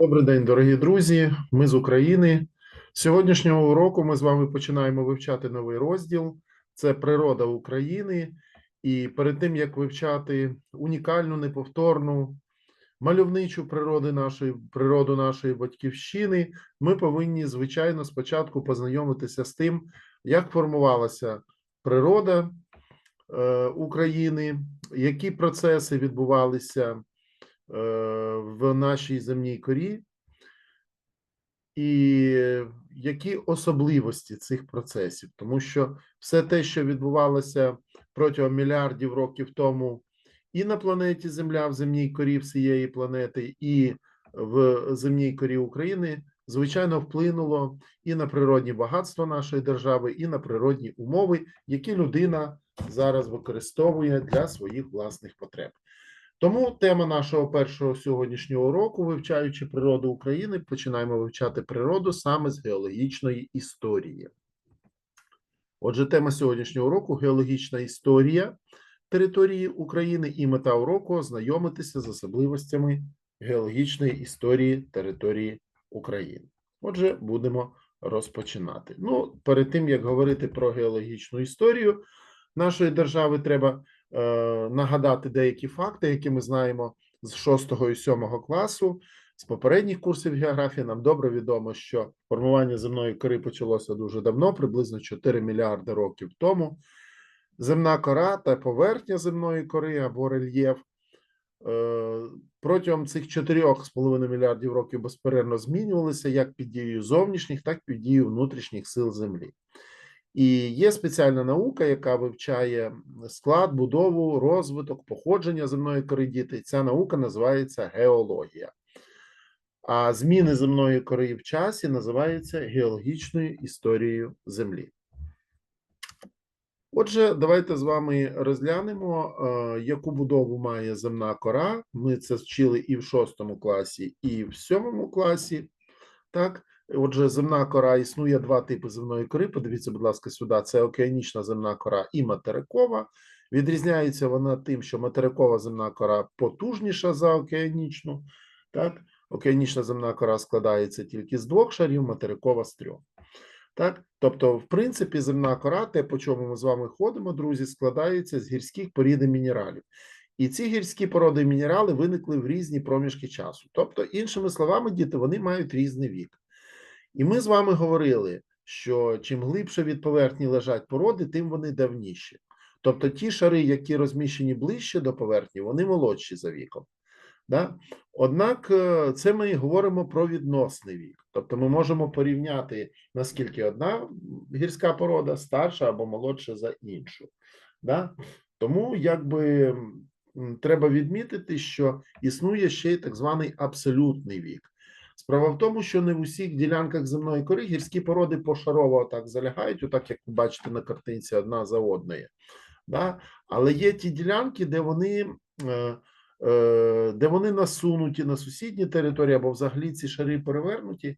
Добрий день, дорогі друзі. Ми з України. З Сьогоднішнього уроку ми з вами починаємо вивчати новий розділ. Це природа України. І перед тим як вивчати унікальну, неповторну, мальовничу природу нашої природу нашої батьківщини, ми повинні, звичайно, спочатку познайомитися з тим, як формувалася природа е, України, які процеси відбувалися в нашій земній корі, і які особливості цих процесів, тому що все те, що відбувалося протягом мільярдів років тому, і на планеті Земля, в земній корі всієї планети, і в земній корі України, звичайно, вплинуло і на природні багатства нашої держави, і на природні умови, які людина зараз використовує для своїх власних потреб. Тому тема нашого першого сьогоднішнього уроку, вивчаючи природу України, починаємо вивчати природу саме з геологічної історії. Отже, тема сьогоднішнього уроку геологічна історія території України і мета уроку ознайомитися з особливостями геологічної історії території України. Отже, будемо розпочинати. Ну, перед тим як говорити про геологічну історію нашої держави, треба нагадати деякі факти, які ми знаємо з 6 і 7 класу. З попередніх курсів географії нам добре відомо, що формування земної кори почалося дуже давно, приблизно 4 мільярди років тому. Земна кора та поверхня земної кори або рельєф е, протягом цих 4,5 мільярдів років безперервно змінювалися як під дією зовнішніх, так і під дією внутрішніх сил Землі. І є спеціальна наука, яка вивчає склад, будову, розвиток, походження земної кори діти. Ця наука називається геологія. А зміни земної кори в часі називаються геологічною історією Землі. Отже, давайте з вами розглянемо, е, яку будову має земна кора. Ми це вчили і в шостому класі, і в сьомому класі. Так, отже, земна кора існує два типи земної кори. Подивіться, будь ласка, сюди. Це океанічна земна кора і материкова. Відрізняється вона тим, що материкова земна кора потужніша за океанічну. Так, океанічна земна кора складається тільки з двох шарів, материкова з трьох. Так, тобто, в принципі, земна кора, те, по чому ми з вами ходимо, друзі, складається з гірських порід мінералів. І ці гірські породи і мінерали виникли в різні проміжки часу. Тобто, іншими словами, діти, вони мають різний вік. І ми з вами говорили, що чим глибше від поверхні лежать породи, тим вони давніші. Тобто ті шари, які розміщені ближче до поверхні, вони молодші за віком. Да? Однак е, це ми говоримо про відносний вік. Тобто ми можемо порівняти, наскільки одна гірська порода старша або молодша за іншу. Да? Тому якби треба відмітити, що існує ще й так званий абсолютний вік. Справа в тому, що не в усіх ділянках земної кори гірські породи пошарово так залягають, отак як ви бачите на картинці одна за одною. Да? Але є ті ділянки, де вони. е, е, де вони насунуті на сусідні території або взагалі ці шари перевернуті,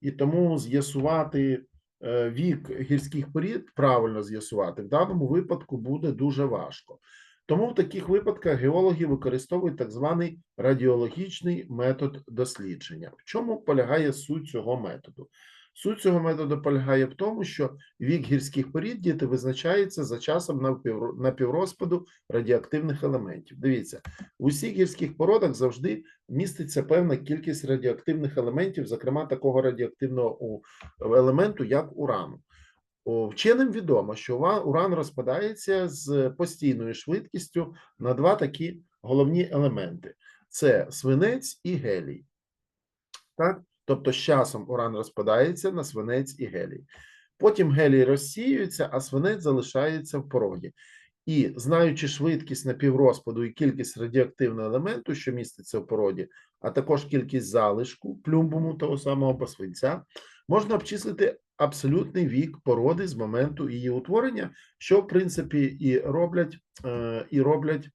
і тому з'ясувати е, вік гірських порід, правильно з'ясувати, в даному випадку буде дуже важко. Тому в таких випадках геологи використовують так званий радіологічний метод дослідження. В чому полягає суть цього методу? Суть цього методу полягає в тому, що вік гірських порід діти визначається за часом напів- напіврозпаду радіоактивних елементів. Дивіться, в усіх гірських породах завжди міститься певна кількість радіоактивних елементів, зокрема такого радіоактивного елементу, як урану. Вченим відомо, що уран розпадається з постійною швидкістю на два такі головні елементи: це свинець і гелій. Так? Тобто з часом уран розпадається на свинець і гелій. Потім гелій розсіюється, а свинець залишається в породі. І знаючи швидкість напіврозпаду і кількість радіоактивного елементу, що міститься в породі, а також кількість залишку плюмбуму того самого посвинця, можна обчислити абсолютний вік породи з моменту її утворення, що в принципі і роблять, е, і роблять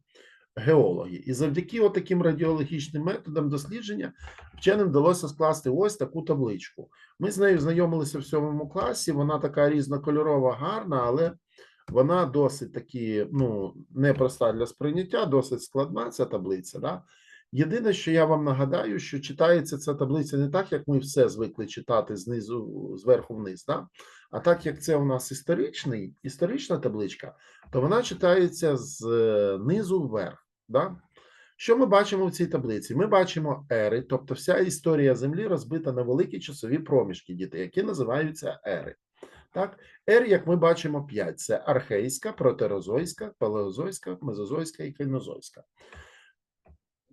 геологи. І завдяки таким радіологічним методам дослідження вченим вдалося скласти ось таку табличку. Ми з нею знайомилися в сьомому класі. Вона така різнокольорова, гарна, але вона досить таки ну, непроста для сприйняття, досить складна ця таблиця. Да? Єдине, що я вам нагадаю, що читається ця таблиця не так, як ми все звикли читати знизу зверху вниз, да? а так як це у нас історичний, історична табличка, то вона читається знизу вверх. Да? Що ми бачимо в цій таблиці? Ми бачимо ери, тобто вся історія Землі розбита на великі часові проміжки дітей, які називаються ери. Так, ер, як ми бачимо, 5. це архейська, протерозойська, палеозойська, мезозойська і кайнозойська.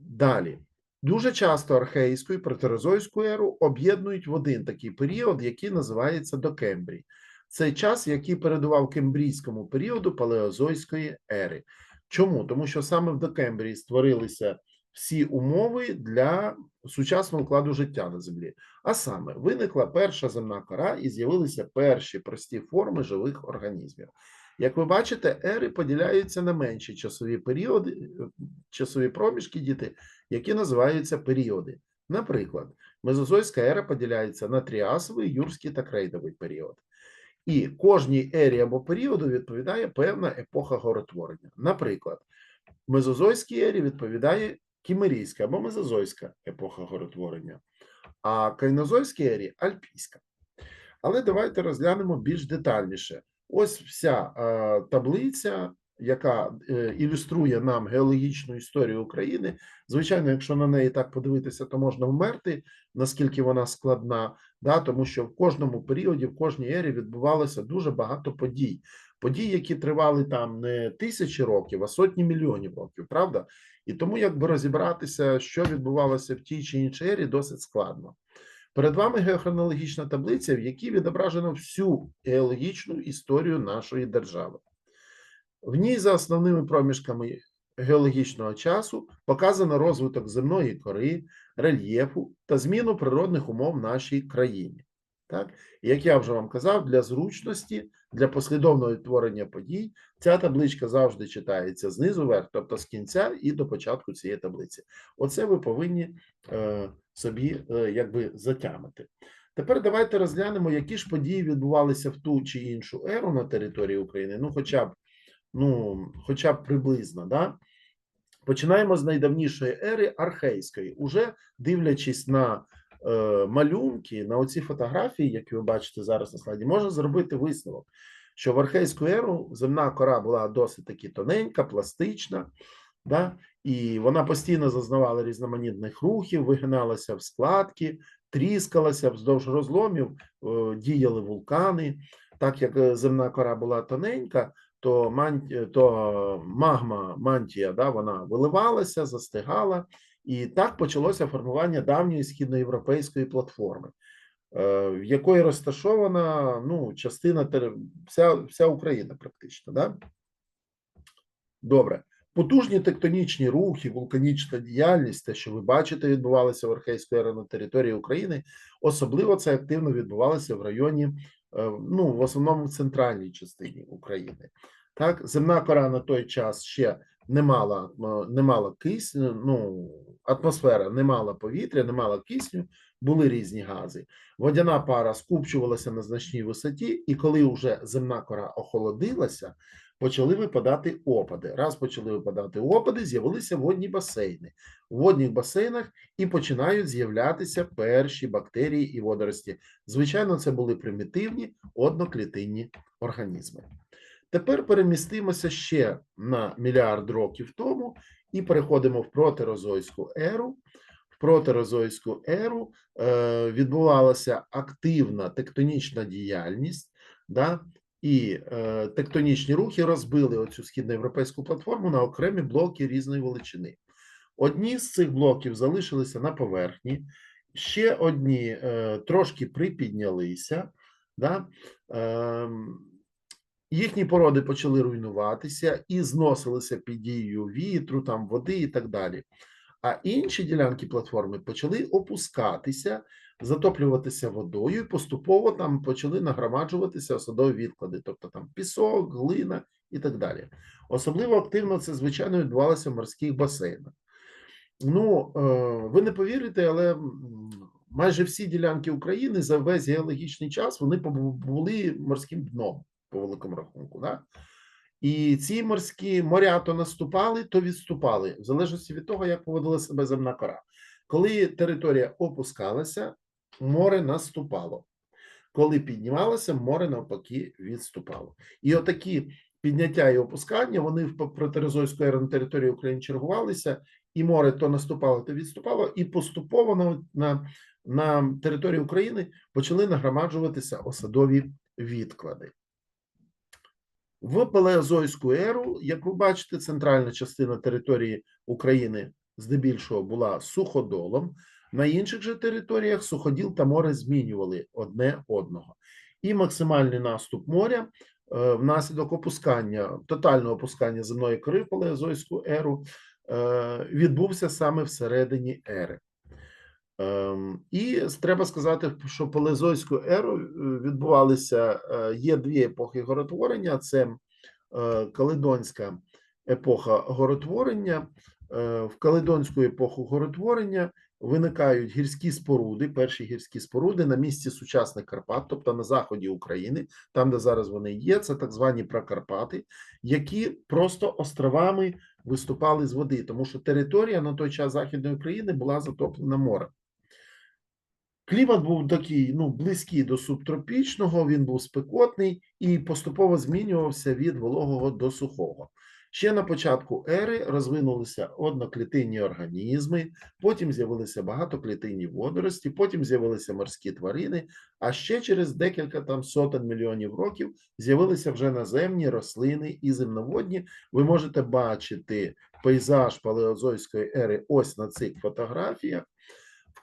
Далі. Дуже часто архейську і протерозойську еру об'єднують в один такий період, який називається докембрій. Це час, який передував кембрійському періоду палеозойської ери. Чому? Тому що саме в докембрії створилися всі умови для сучасного укладу життя на землі. А саме виникла перша земна кора і з'явилися перші прості форми живих організмів. Як ви бачите, ери поділяються на менші часові періоди, часові проміжки діти, які називаються періоди. Наприклад, Мезозойська ера поділяється на тріасовий, юрський та крейдовий період. І кожній ері або періоду відповідає певна епоха горотворення. Наприклад, Мезозойській ері відповідає Кімерійська або Мезозойська епоха горотворення, а Кайнозойській ері Альпійська. Але давайте розглянемо більш детальніше. Ось вся е, таблиця, яка е, ілюструє нам геологічну історію України. Звичайно, якщо на неї так подивитися, то можна вмерти, наскільки вона складна, да, тому що в кожному періоді, в кожній ері відбувалося дуже багато подій. Подій, які тривали там не тисячі років, а сотні мільйонів років, правда? І тому, якби розібратися, що відбувалося в тій чи іншій ері, досить складно. Перед вами геохронологічна таблиця, в якій відображено всю геологічну історію нашої держави. В ній, за основними проміжками геологічного часу, показано розвиток земної кори, рельєфу та зміну природних умов в нашій країні. Так? Як я вже вам казав, для зручності, для послідовного відтворення подій, ця табличка завжди читається знизу вверх, тобто з кінця і до початку цієї таблиці. Оце ви повинні е, собі е, якби затямити. Тепер давайте розглянемо, які ж події відбувалися в ту чи іншу еру на території України, ну, хоча б, ну, хоча б приблизно. Да? Починаємо з найдавнішої ери архейської, уже дивлячись на е, малюнки, на оці фотографії, які ви бачите зараз на слайді, можна зробити висновок, що в архейську еру земна кора була досить таки тоненька, пластична, да? і вона постійно зазнавала різноманітних рухів, вигиналася в складки, тріскалася вздовж розломів, е, діяли вулкани. Так як е, земна кора була тоненька, то манті, то магма мантія, да, вона виливалася, застигала, і так почалося формування давньої східноєвропейської платформи, е, в якої розташована ну, частина вся, вся Україна, практично. Да? Добре. Потужні тектонічні рухи, вулканічна діяльність, те, що ви бачите, відбувалося в Архейської ери на території України. Особливо це активно відбувалося в районі, ну в основному в центральній частині України. Так, земна кора на той час ще не мала не мала кисню, ну атмосфера не мала повітря, не мала кисню, були різні гази. Водяна пара скупчувалася на значній висоті, і коли вже земна кора охолодилася почали випадати опади. Раз почали випадати опади, з'явилися водні басейни. У водних басейнах і починають з'являтися перші бактерії і водорості. Звичайно, це були примітивні одноклітинні організми. Тепер перемістимося ще на мільярд років тому і переходимо в протерозойську еру. Протерозойську еру е, відбувалася активна тектонічна діяльність. Да? і е, тектонічні рухи розбили оцю східноєвропейську платформу на окремі блоки різної величини. Одні з цих блоків залишилися на поверхні, ще одні е, трошки припіднялися, да? е, їхні породи почали руйнуватися і зносилися під дією вітру, там, води і так далі. А інші ділянки платформи почали опускатися затоплюватися водою, і поступово там почали нагромаджуватися осадові відклади, тобто там пісок, глина і так далі. Особливо активно це, звичайно, відбувалося в морських басейнах. Ну, е, ви не повірите, але майже всі ділянки України за весь геологічний час вони були морським дном, по великому рахунку. Да? І ці морські моря то наступали, то відступали, в залежності від того, як поводила себе земна кора. Коли територія опускалася, море наступало. Коли піднімалося, море навпаки відступало. І отакі підняття і опускання вони в протерозойську еру на території України чергувалися, і море то наступало, то відступало, і поступово на, на, на території України почали нагромаджуватися осадові відклади. В палеозойську еру, як ви бачите, центральна частина території України здебільшого була суходолом. На інших же територіях суходіл та море змінювали одне одного. І максимальний наступ моря е, внаслідок опускання, тотального опускання земної кори в палеозойську еру е, відбувся саме всередині ери. Ем, І треба сказати, що палеозойську еру е, відбувалися, е, є дві епохи горотворення: це е, Каледонська епоха горотворення. В Каледонську епоху горотворення виникають гірські споруди, перші гірські споруди на місці сучасних Карпат, тобто на заході України, там, де зараз вони є, це так звані Пракарпати, які просто островами виступали з води, тому що територія на той час Західної України була затоплена морем. Клімат був такий, ну, близький до субтропічного, він був спекотний і поступово змінювався від вологого до сухого. Ще на початку ери розвинулися одноклітинні організми, потім з'явилися багатоклітинні водорості, потім з'явилися морські тварини, а ще через декілька там сотень мільйонів років з'явилися вже наземні рослини і земноводні. Ви можете бачити пейзаж палеозойської ери ось на цих фотографіях.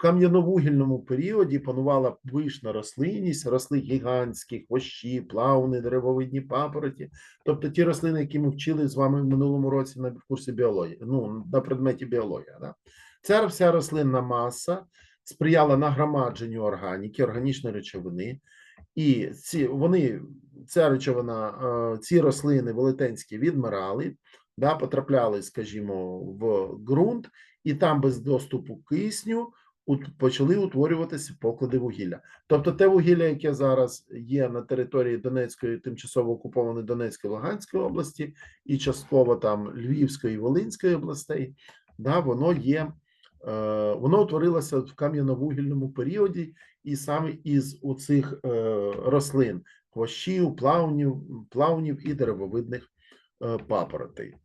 Кам'яновугільному періоді панувала пишна рослинність, росли гігантські хвощі, плауни, деревовидні папороті, тобто ті рослини, які ми вчили з вами в минулому році на курсі біології, ну на предметі біологія. Да? Ця вся рослинна маса сприяла нагромадженню органіки, органічної речовини, і ці вони, ця речовина, е, ці рослини велетенські відмирали, да, потрапляли, скажімо, в ґрунт, і там без доступу кисню почали утворюватися поклади вугілля. Тобто те вугілля, яке зараз є на території Донецької, тимчасово окупованої Донецької Луганської області, і частково там Львівської і Волинської областей, да, воно є, е, воно утворилося в кам'яновугільному періоді, і саме із оцих е, рослин хвощів, плавнів, плавнів і деревовидних е, папоротей.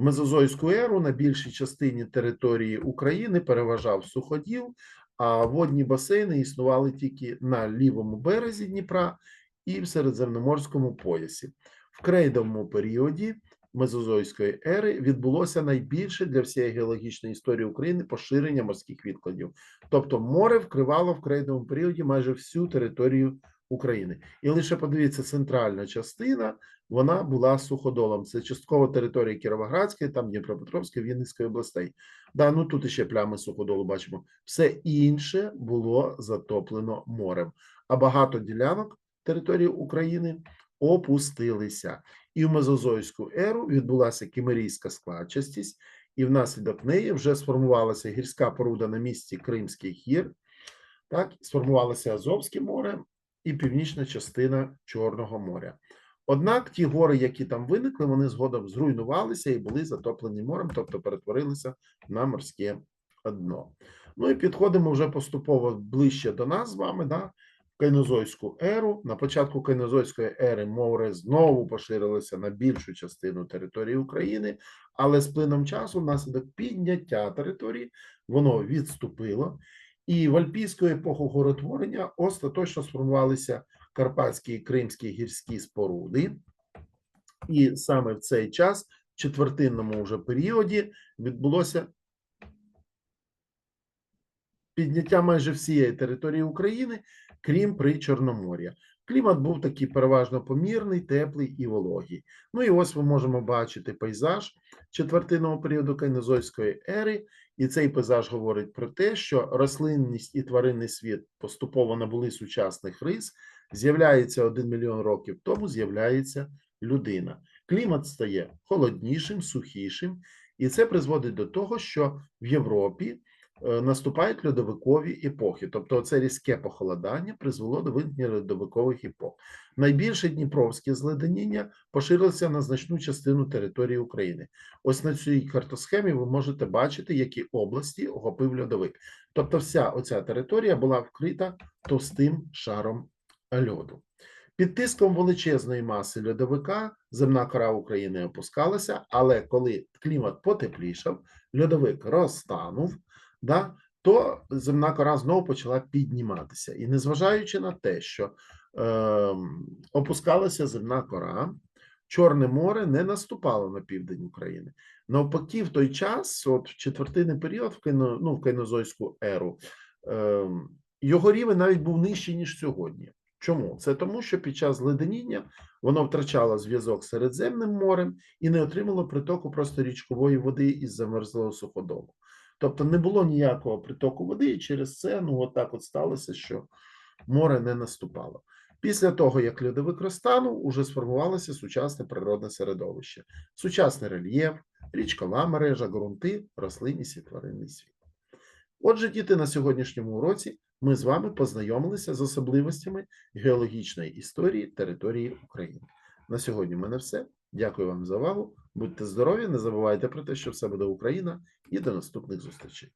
Мезозойську еру на більшій частині території України переважав суходіл, а водні басейни існували тільки на лівому березі Дніпра і в Середземноморському поясі. В крейдовому періоді Мезозойської ери відбулося найбільше для всієї геологічної історії України поширення морських відкладів. Тобто море вкривало в крейдовому періоді майже всю територію України. І лише подивіться, центральна частина вона була суходолом. Це частково територія Кіровоградської, там Дніпропетровської, Вінницької областей. Да, ну тут ще плями суходолу бачимо. Все інше було затоплено морем, а багато ділянок території України опустилися. І в Мезозойську еру відбулася кімерійська складчастість, і внаслідок неї вже сформувалася гірська поруда на місці Кримських гір. Так, сформувалося Азовське море і північна частина Чорного моря. Однак ті гори, які там виникли, вони згодом зруйнувалися і були затоплені морем, тобто перетворилися на морське дно. Ну і підходимо вже поступово ближче до нас з вами, да, в Кайнозойську еру. На початку Кайнозойської ери море знову поширилося на більшу частину території України, але з плином часу, внаслідок підняття території, воно відступило. І в Альпійську епоху горотворення остаточно сформувалися карпатські і кримські гірські споруди. І саме в цей час, в четвертинному вже періоді, відбулося підняття майже всієї території України, крім при Чорномор'я. Клімат був такий переважно помірний, теплий і вологий. Ну і ось ми можемо бачити пейзаж четвертинного періоду Кайнозойської ери, і цей пейзаж говорить про те, що рослинність і тваринний світ поступово набули сучасних рис. З'являється один мільйон років тому, з'являється людина. Клімат стає холоднішим, сухішим, і це призводить до того, що в Європі наступають льодовикові епохи. Тобто, це різке похолодання призвело до виникнення льодовикових епох. Найбільше дніпровське зледеніння поширилося на значну частину території України. Ось на цій картосхемі ви можете бачити, які області охопив льодовик. Тобто, вся оця територія була вкрита товстим шаром льоду. Під тиском величезної маси льодовика земна кора України опускалася, але коли клімат потеплішав, льодовик розтанув, да, то земна кора знову почала підніматися. І незважаючи на те, що е, опускалася земна кора, Чорне море не наступало на південь України. Навпаки, в той час, от в четвертинний період, в кайно, ну, в кайнозойську еру, е, його рівень навіть був нижчий, ніж сьогодні. Чому? Це тому, що під час зледеніння воно втрачало зв'язок з Середземним морем і не отримало притоку просто річкової води із замерзлого суходолу. Тобто не було ніякого притоку води, і через це ну от от сталося, що море не наступало. Після того, як льодовик розтанув, уже сформувалося сучасне природне середовище, сучасний рельєф, річкова мережа, ґрунти, рослинність і тваринний світ. Отже, діти, на сьогоднішньому уроці ми з вами познайомилися з особливостями геологічної історії території України. На сьогодні в мене все. Дякую вам за увагу. Будьте здорові, не забувайте про те, що все буде Україна, і до наступних зустрічей.